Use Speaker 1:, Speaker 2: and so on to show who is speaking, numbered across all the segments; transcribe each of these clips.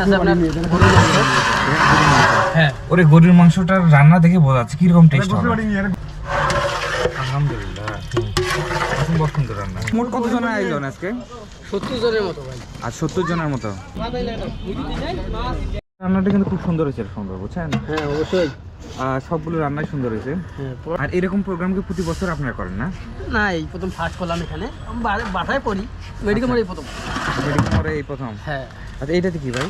Speaker 1: আছে আপনার গরুর হ্যাঁ
Speaker 2: ওরে গরুর মাংসটার রান্না দেখে বোঝা যাচ্ছে কীরকম টেস্ট হবে। আলহামদুলিল্লাহ রান্না। মোট কত জনের আয়োজন আজকে?
Speaker 1: সত্তর জনের মতো ভাই।
Speaker 2: আর সত্তর জনের মতো? রান্নাটা কিন্তু খুব সুন্দর হয়েছে সুন্দর বুঝছেন?
Speaker 1: হ্যাঁ অবশ্যই।
Speaker 2: সবগুলো রান্নাই সুন্দর হয়েছে।
Speaker 1: হ্যাঁ
Speaker 2: আর এরকম প্রোগ্রাম কি প্রতি বছর আপনারা করেন না?
Speaker 1: না এই প্রথম ফার্স্ট করলাম এখানে। আমি বা- পড়ি। মেডিকেল মোড়ে প্রথম।
Speaker 2: এই প্রথম।
Speaker 1: হ্যাঁ।
Speaker 2: আচ্ছা এইটাতে কি ভাই?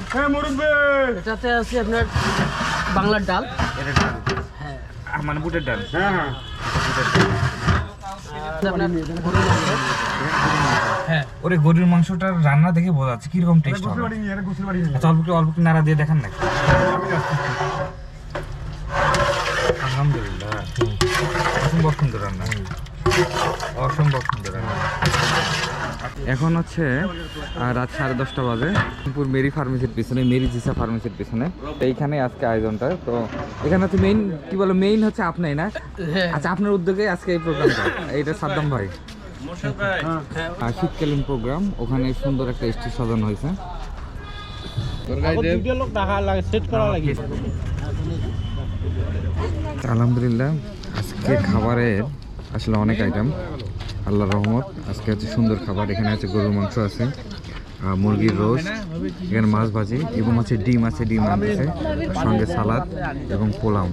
Speaker 1: এটাতে আছে আপনার বাংলার ডাল।
Speaker 2: এটা ডাল।
Speaker 1: হ্যাঁ।
Speaker 2: মানে বুটের ডাল।
Speaker 1: আর আপনার হ্যাঁ।
Speaker 2: ওরে গরুর মাংসটার রান্না দেখে বোঝা যাচ্ছে কীরকম টেস্ট হবে। আচ্ছা অল্প একটু অল্প একটু নাড়া দিয়ে দেখান না আলহামদুলিল্লাহ। অসম্ভব সুন্দর রান্না। অসম্ভব সুন্দর রান্না। এখন হচ্ছে রাত সাড়ে দশটা বাজে। রংপুর মেরি ফার্মেসির পিছনে মেরি জিসা ফার্মেসির পিছনে। তো এইখানে আজকে আয়োজনটা। তো এখানে হচ্ছে মেইন কি বলো মেইন হচ্ছে আপনাই না?
Speaker 1: হ্যাঁ।
Speaker 2: আচ্ছা আপনার উদ্যোগে আজকে এই প্রোগ্রামটা এইটা সাদ্দাম ভাই। আর শীতকালীন প্রোগ্রাম ওখানে সুন্দর একটা স্টেজ সাজানো হয়েছে। আলহামদুলিল্লাহ আজকে খাবারের আসলে অনেক আইটেম আল্লাহ রহমত। আজকে আছে সুন্দর খাবার, এখানে আছে গরুর মাংস আছে মুরগির রোস্ট, এখানে মাছ ভাজি, এবং আছে ডিম আছে ডিম আছে সঙ্গে সালাদ এবং পোলাও।